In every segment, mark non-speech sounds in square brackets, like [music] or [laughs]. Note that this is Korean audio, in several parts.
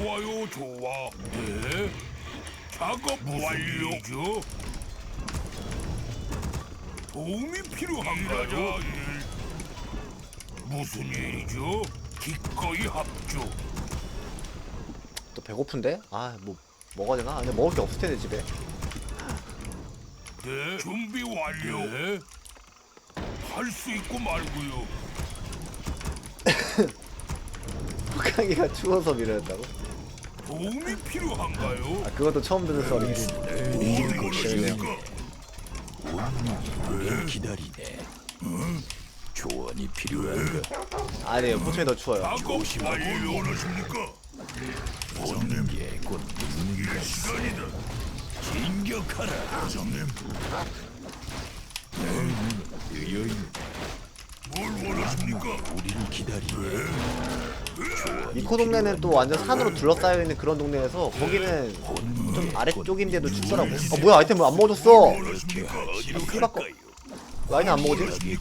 좋아요 좋아. 네. 작업 완료죠? 도움이 필요한가요? 일. 무슨 일이죠? 기꺼이 합주 또 배고픈데? 아 뭐 먹어야 되나? 근데 먹을 게 없을 텐데 집에. 네. 준비 완료. 네. 할수 있고 말고요. [laughs] 호캉이가 추워서 밀어냈다고? 도움이 필요한가요 아 그것도 처음 듣는 소리지 재밌네요 우리를 기다리네. 조언이 필요한가? 아니에요 포천이 더 추워요 작업 완료 원하십니까 보는 게곧 것. 시간이다 진격하라. 장님 의여인 뭘 원하십니까 우리를 기다리네. 니코 동네는 또 완전 산으로 둘러싸여 있는 그런 동네여서 거기는 좀 아래쪽인데도 춥더라고 어 뭐야 아이템 안 먹어줬어 피 바꿔. 갈까요? 왜 아이템 안 먹어지?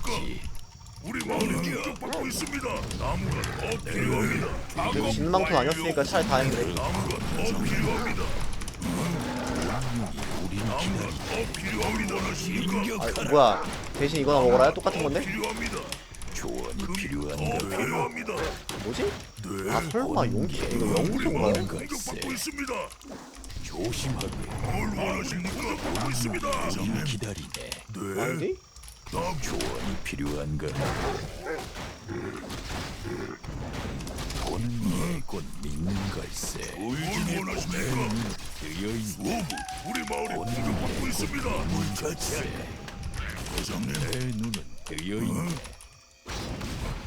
우리 마을이 공격받고 있습니다 나무가 더 필요합니다 작업 진망토 아니었으니까 차라리 다행이네 나무가 더 필요합니다 기다리. 더 필요합니다 아 뭐야 대신 이거나 먹어라요? 똑같은 건데? 필요합니다 조언이 더 필요한가? 필요합니다 뭐지? 아 설마 용기 이거 영웅인가요? 공격받고 있습니다 조심하게. 뭘 원하십니까 공격받고 있습니다 우리를 기다리네. 네 아닌데? 조언이 필요한가? 보는 게곧 믿는 걸세. 뭘 원하십니까 의여인 오부 우리 마을이 공격받고 있습니다 자체. 대장님 내 눈은 의여인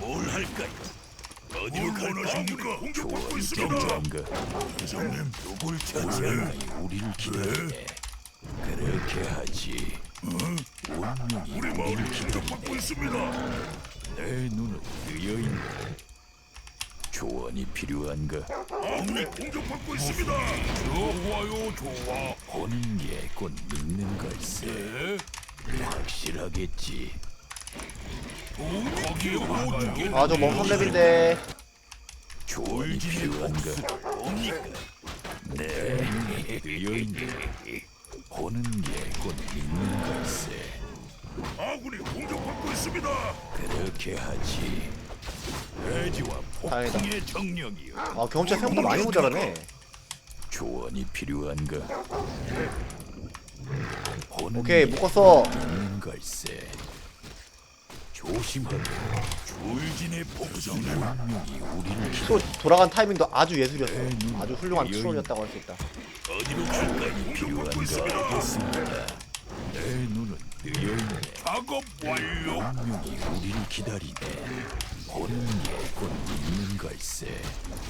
뭘 할까요 어디로 원하십니까 공격받고 있습니다? 대장님 누굴 찾아야 우리를 기다리네. 그렇게 하지. 운명이 우리 마을이 우리를 기다리네. 공격받고 있습니다 내 눈은 의여인 조언이 필요한가? 마을이 공격받고 있습니다 좋아요 좋아 보는 게곧 믿는 걸세. 네 확실하겠지. 아저 멍선랩인데 조언이 필요한가? 네, 의여인 보는 게곧 믿는 걸세. 아군이 공격받고 있습니다 그렇게 하지. 다행이다 폭풍의 정령이여. 아 경험치 생각보다 많이 모자라네 조언이 필요한가? 보는 오케이 게 묶었어 믿는 걸세. 조심하게. 졸진의 우리를 또 돌아간 타이밍도 아주 예술이었어 아주 훌륭한 트롤이었다고 할 수 있다 어디로 갈까요? 필요한가? 알겠습니다. 내 눈은 뜨여있네. 작업 완료 운명이 우리를 기다리네. 보는 게곧 믿는 걸세.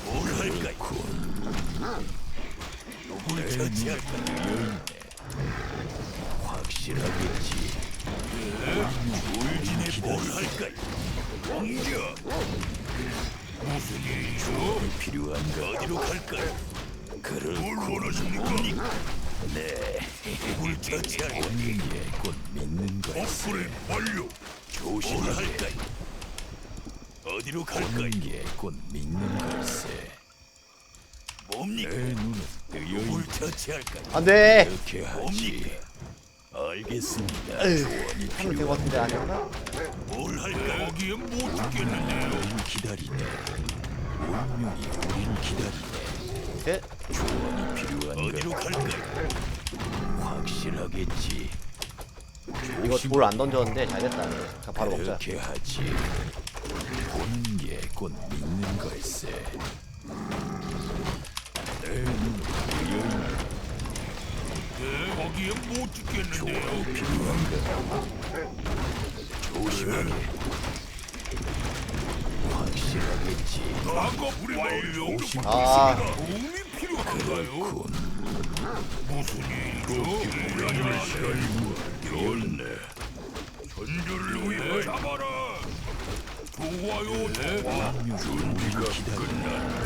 뭘 할까요? 누굴 처치할까? 뜨여있네. 확실하겠지. 졸진의 뭘 할까요? 공격! 무슨 일이죠 필요한가? 어디로 갈까요? 그럴 뭘 원하십니까 네. 보는 게곧 믿는 걸세. 업그레이드 완료 조심할까요? 어디로 갈까요? 게곧 믿는 걸세. 뭡니까? 내 눈은 뜨여있 처치할까요? 안돼 그렇게 하지. 알겠습니다. 하면 될것 같은데 아닌가? 뭘 할까 거기에 못 죽겠는데요 우리를 기다리네. 운명이 우리를 기다리네. 예? 조언이 필요한가? 어디로 갈까요? 확실하겠지. 이거 돌 안 던졌는데 잘 됐다 자 바로 먹자 그렇게 하지. 보는 게 곧 믿는 걸세. 내 눈은 뜨여있네. 네 거기에 못 죽겠는데요? 조심하게. 확실하겠지. 작업 공격받고 아. 도움이 필요한가요 군 무슨 일이죠 일어나 열네 전주를 위해 잡아라 좋아요 좋아 준비가 끝났네.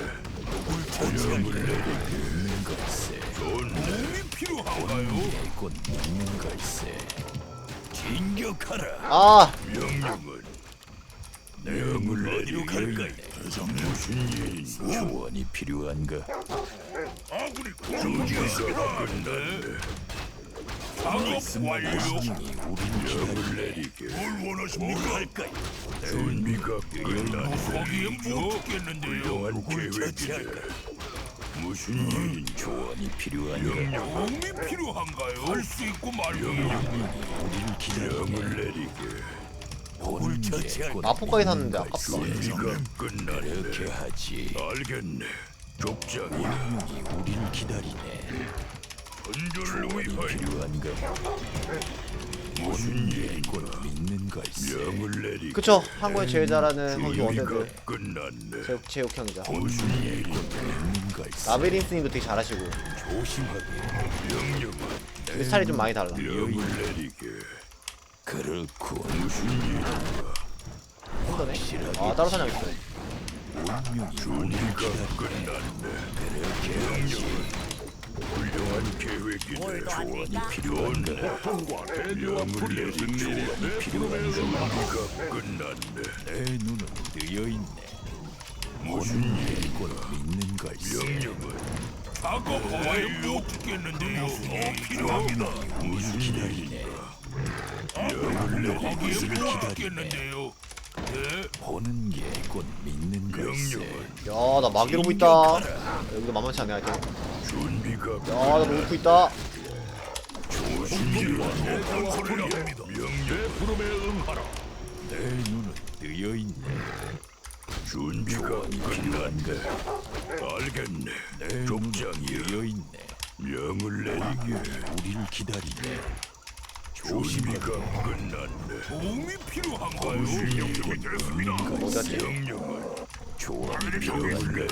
누굴 처치할까? 믿는 걸세. 걸세. 진격하라. 아 명령은 명을 어디로 갈까요? 무슨 일인가? 조언이 필요한가? 아군이 공격받고. 끝났네. 작업 완료. 신이 기다리네. 뭘 원하십니까? 할까요? 준비가 끝났네. 거기에 못 죽겠는데요. 훌륭한 계획이네. 무슨 일인 조언이 필요한가? 도움이 필요한가요? 할 수 있고 말고 우리를 기다리네. 명을 내리게. 보는 게곧 마포까지 샀는데 아깝다. 그렇게 하지. 알겠네. 족장이야. 운명이 우리를 기다리네. 조언이 위하여 필요한가? 무슨 일인 곧 믿는 걸세. 명을 내리게. 그쵸 한국에 제일 잘하는 준비가 원래들 끝났네. 제육, 제육형이죠 무슨 일인 믿는 걸세. 라비린스님도 되게 잘하시고 조심하게. 명령은 근데 스타일이 좀 많이 달라 명을 내리게. 그렇고 무슨 일인가? 힘드네 아 따로 사냥 있어 운명이 끝났네. 명령은 훌륭한 계획이네. 조언이 필요한가? 통과 불의 무슨 일이 필요한 준비가 끝났네. 내 눈은 뜨여 있네. 무슨 일이 곧 믿는 걸세. 명령은 작업 완료. 못 죽겠는데요. 더 필요합니다. 무슨 일인가? 명을 내리게. 거기에 못 죽겠는데요. 네. 보는 게 곧 믿는 걸세. 명령은 야나 마기로브 있다 여기도 만만치 않네 준비가 야나 로프 있다 무슨 일인가? 소리를 합니다. 명령 부름에 응하라. 내 눈은 뜨여 있네. 준비가 끝났네. 알겠네. 내 족장이야. 뜨여 있네. 명을 내리게. 우리를 기다리네. 준비가 끝났네. 도움이 필요한가요? 명령이 갔지? 명령은 명을 필요한가? 내리게.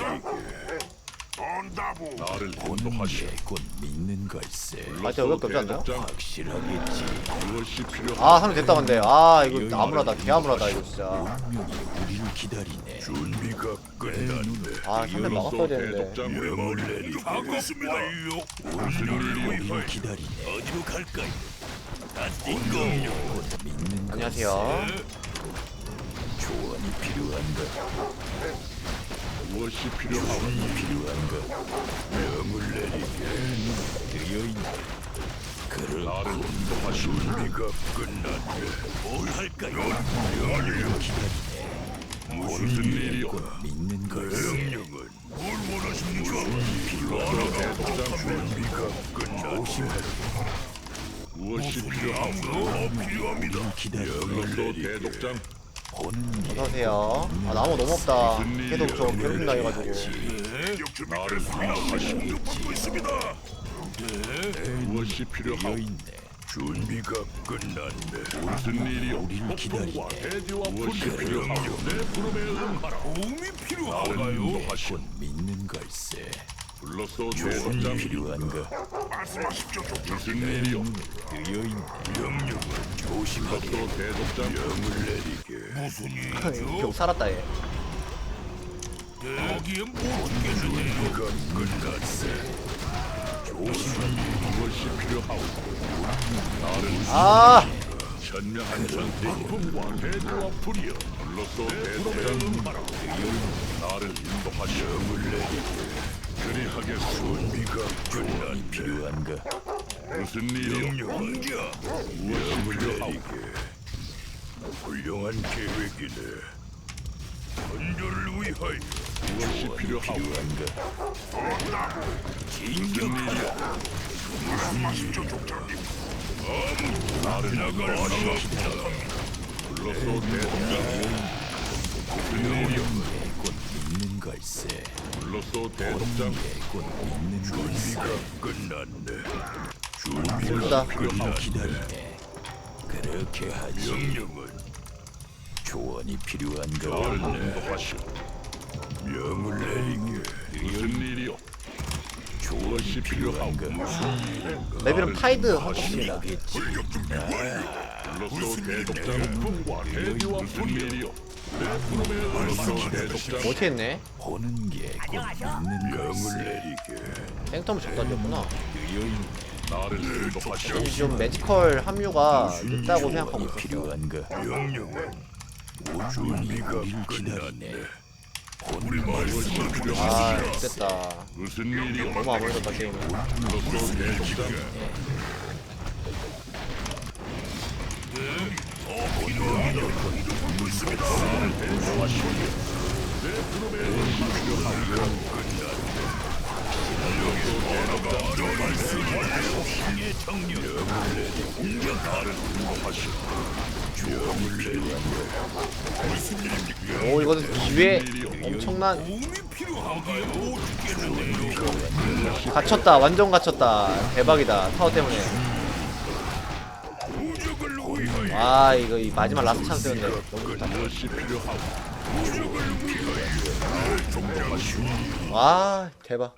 온다부. 나를 곧 믿는 걸세. 하여튼 어렵게 없지 않나요? 확실하겠지. 무엇이 필요? 아 사람 됐다 근데 아 이거 암울하다 개암울하다 이거 진짜 운명이 우리를 기다리네. 준비가 끝났네. 아 상대 막았어야 되는데 내리게. 하겠습니다. 일이 우리를 기다리네. 어디로 갈까요? 운명이 곧 믿는 안녕하세요 조언이 필요한가? 무엇이 필요하오? 필요한가? 명을 내리게. 뜨여 있네. 그를 나를 인도하시 준비가 끝났네. 뭘 할까요? 명령을 기다리네. 무슨 일이오? 곧 믿는 걸세. 명령은 뭘 원하십니까? 필요하다. 준비가 끝났네. 무엇이 필요하오? 더 필요합니다. 명령도 대독장 어서오세요 아 나무 너무 없다 계속 저 괴롭힘 당해가지고 나를 인도하시 받고 있습니다. 무엇이 뜨여 필요하오? 있네. 준비가 끝났네. 무슨 일이오? 우리를 기다리네. 무엇이 필요하오? 내 부름에 응하라. 도움이 필요한가요? 곧 믿는 걸세. 불렀소 조언이. 필요한가? 말씀하십시오. 무슨 일이오? 뜨여 있네. 명령은 조심하게. 또 대독장 명을 내리게. 무슨 일이죠? 결국 살았다 얘 거기에 못 죽겠는데요. 끝났네. 조심하게. 무엇이 필요하오? 나를 아 현명한 풍과 대지와 불이여 불렀소 대독장 응하라. 나를 인도하시 명을 내리게. 그리하게 준비가 끝났네. 필요한가? 무슨 일이오? 왕자 무엇이 필요하오? 훌륭한 계획이네. 건조를 위하여 무엇이 필요하오? 필요한가? 진격하라. 말씀하십시오, 족장님. 아무 나를 나갈 수 없다. 불러서 대독장. 무슨 일이오? 믿는 걸세. 준비가 끝났네. 준비가. 끝났네. 그렇게 하지. 명령은 조언이 필요한가? 나를 인도하시오. 명을 내리게. 무슨 일이오? 조언이 필요한가? 레벨은 타이드 헛것입니다 불격 준비 완료. 불러서 대독장 풍과 대지와 무슨 일이오? 내 부름에 불러서 대독장 어떻게 했네 보는 게 걸세. 내리게. 나를 인도하시오. 좀 매지컬 합류가 늦다고 생각하고 있었어 준비가 끝났네. 우리 말씀을. 아 됐다 무슨 일이오? 너무 아무래도 게임은 불렀소 대독장. 오 이거는 기회 엄청난 갇혔다 완전 갇혔다 대박이다 타워 때문에 아 이거 이 마지막 라스트 찬스였는데 너무 좋다? 와 대박